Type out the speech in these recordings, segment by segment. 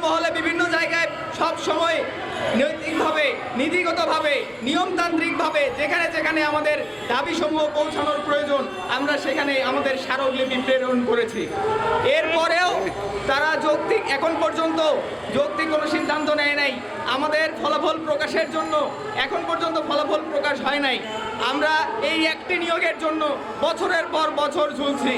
মহলে বিভিন্ন জায়গায় সব সময় নৈতিকভাবে, নীতিগতভাবে, নিয়মতান্ত্রিকভাবে, যেখানে যেখানে আমাদের দাবিসমূহ পৌঁছানোর প্রয়োজন, আমরা সেখানে আমাদের স্মারকলিপি প্রেরণ করেছি। এরপরেও তারা যৌক্তিক, এখন পর্যন্ত যৌক্তিক কোনো সিদ্ধান্ত নেয় নাই। আমাদের ফলাফল প্রকাশের জন্য এখন পর্যন্ত ফলাফল প্রকাশ হয় নাই। আমরা এই একটি নিয়োগের জন্য বছরের পর বছর ঝুলছি।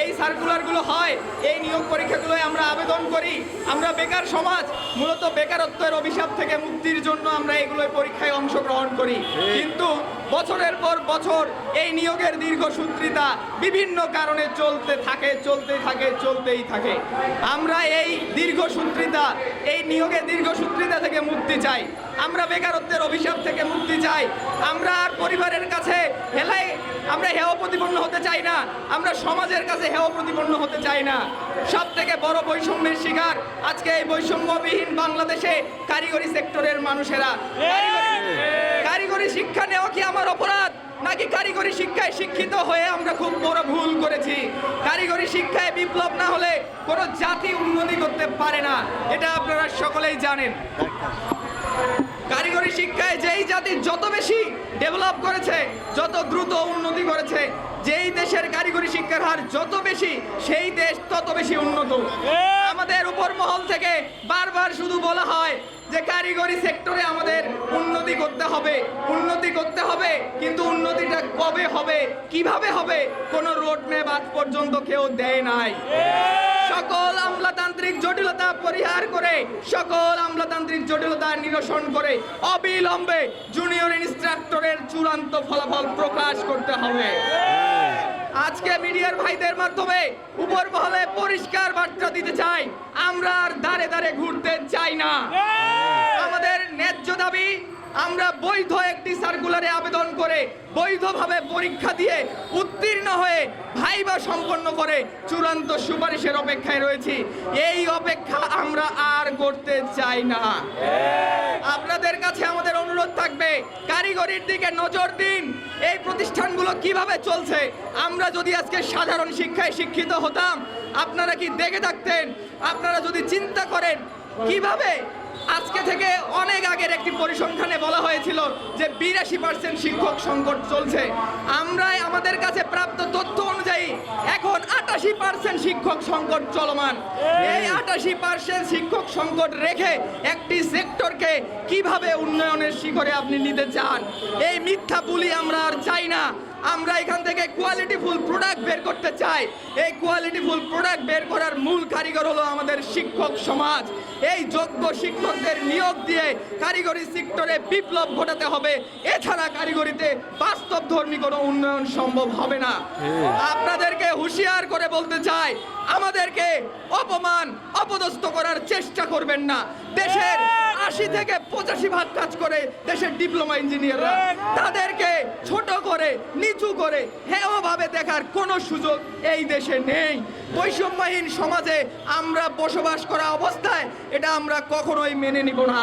এই সার্কুলারগুলো হয়, এই নিয়োগ পরীক্ষাগুলোয় আমরা আবেদন করি। আমরা বেকার সমাজ, মূলত বেকারত্বের অভিশাপ থেকে মুক্তির জন্য আমরা এগুলোয় পরীক্ষায় অংশগ্রহণ করি। কিন্তু বছরের পর বছর এই নিয়োগের দীর্ঘসূত্রিতা বিভিন্ন কারণে চলতে থাকে চলতে থাকে চলতেই থাকে। আমরা এই দীর্ঘসূত্রিতা এই নিয়োগের দীর্ঘসূত্রিতা থেকে মুক্তি চাই। আমরা বেকারত্বের অভিশাপ থেকে মুক্তি চাই। আমরা আর পরিবারের কাছে হেলাই আমরা হেয় প্রতিপন্ন হতে চাই না। আমরা সমাজের কাছে হেয় প্রতিপন্ন হতে চাই না। সব থেকে বড় বৈষম্যের শিকার আজকে এই বৈষম্যবিহীন বাংলাদেশে কারিগরি সেক্টরের মানুষেরা কারিগরি শিক্ষা নেওয়া কি আমার অপরাধ? নাকি কারিগরি শিক্ষায় শিক্ষিত হয়ে আমরা খুব বড় ভুল করেছি? কারিগরি শিক্ষায় বিপ্লব না হলে কোনো জাতি উন্নতি করতে পারে না। এটা আপনারা সকলেই জানেন। কারিগরি শিক্ষায় যেই জাতি যত বেশি ডেভেলপ করেছে যত দ্রুত উন্নতি করেছে যেই দেশের কারিগরি শিক্ষার হার যত বেশি সেই দেশ তত বেশি উন্নত। আমাদের উপর মহল থেকে বারবার শুধু বলা হয় কারিগরি সেক্টরে আমাদের উন্নতি করতে হবে উন্নতি করতে হবে কিন্তু উন্নতিটা কবে হবে কীভাবে হবে কোনো রোড ম্যাপ আজ পর্যন্ত কেউ দেয় নাই। সকল আমলাতান্ত্রিক জটিলতা পরিহার করে সকল আমলাতান্ত্রিক জটিলতা নিরসন করে অবিলম্বে জুনিয়র ইনস্ট্রাক্টরের চূড়ান্ত ফলাফল প্রকাশ করতে হবে। আজকে মিডিয়ার ভাইদের মাধ্যমে উপর মহলে পরিষ্কার বার্তা দিতে চাই আমরা আর দাঁড়ে দাঁড়ে ঘুরতে চাই না। ন্যায্য দাবি আমরা বৈধ একটি সার্কুলারে আবেদন করে বৈধভাবে পরীক্ষা দিয়ে উত্তীর্ণ হয়ে ভাইবা সম্পন্ন করে চূড়ান্ত সুপারিশের অপেক্ষায় রয়েছি। এই অপেক্ষা আমরা আর করতে চাই না। আপনাদের কাছে আমাদের অনুরোধ থাকবে কারিগরির দিকে নজর দিন। এই প্রতিষ্ঠানগুলো কীভাবে চলছে? আমরা যদি আজকে সাধারণ শিক্ষায় শিক্ষিত হতাম আপনারা কি দেখে থাকতেন? আপনারা যদি চিন্তা করেন কীভাবে আজকে থেকে অনেক আগের একটি পরিসংখ্যানে বলা হয়েছিল যে বিরাশি পার্সেন্ট শিক্ষক সংকট চলছে। আমরা আমাদের কাছে প্রাপ্ত তথ্য অনুযায়ী এখন আটাশি পার্সেন্ট শিক্ষক সংকট চলমান। এই। আটাশি পার্সেন্ট শিক্ষক সংকট রেখে একটি সেক্টরকে কীভাবে উন্নয়নের শিখরে আপনি নিতে চান? এই মিথ্যা বুলি আমরা আর চাই না। আমরা এখান থেকে কোয়ালিটি ফুল প্রোডাক্ট বের করতে চাই। এই কোয়ালিটি ফুল প্রোডাক্ট বের করার মূল কারিগর হলো আমাদের শিক্ষক সমাজ। এই যোগ্য শিক্ষকদের নিয়োগ দিয়ে কারিগরি সেক্টরে বিপ্লব ঘটাতে হবে। এছাড়া কারিগরিতে বাস্তবধর্মী কোনো উন্নয়ন সম্ভব হবে না। আপনাদেরকে হুঁশিয়ার করে বলতে চাই আমাদেরকে অপমান, অপদস্থ করার চেষ্টা করবেন না। দেশের আশি থেকে পঁচাশি ভাগ কাজ করে দেশের ডিপ্লোমা ইঞ্জিনিয়াররা। তাদেরকে ছোট করে, নিচু করে হেয়ভাবে দেখার কোনো সুযোগ এই দেশে নেই। বৈষম্যহীন সমাজে আমরা বসবাস করা অবস্থায় এটা আমরা কখনোই মেনে নিব না।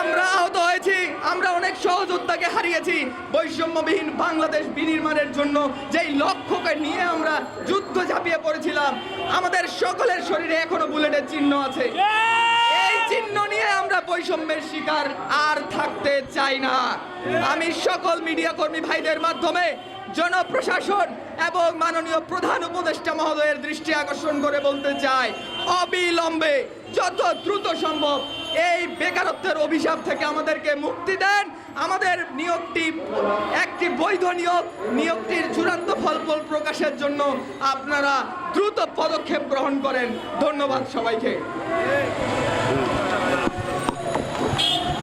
আমরা আহত হয়েছি আমরা অনেক সহযোদ্ধাকে হারিয়েছি। বৈষম্যবিহীন বাংলাদেশ বিনির্মাণের জন্য যেই লক্ষ্যকে নিয়ে আমরা যুদ্ধ ঝাঁপিয়ে পড়েছিলাম, আমাদের সকলের শরীরে এখনও বুলেটের চিহ্ন আছে। এই চিহ্ন নিয়ে আমরা বৈষম্যের শিকার আর থাকতে চাই না। আমি সকল মিডিয়া কর্মী ভাইদের মাধ্যমে জনপ্রশাসন এবং মাননীয় প্রধান উপদেষ্টা মহোদয়ের দৃষ্টি আকর্ষণ করে বলতে চাই, অবিলম্বে, যত দ্রুত সম্ভব এই বেকারত্বের অভিশাপ থেকে আমাদেরকে মুক্তি দেন। আমাদের নিয়োগটি একটি বৈধ নিয়োগ। নিয়োগটির চূড়ান্ত ফলাফল প্রকাশের জন্য আপনারা দ্রুত পদক্ষেপ গ্রহণ করেন। ধন্যবাদ সবাইকে।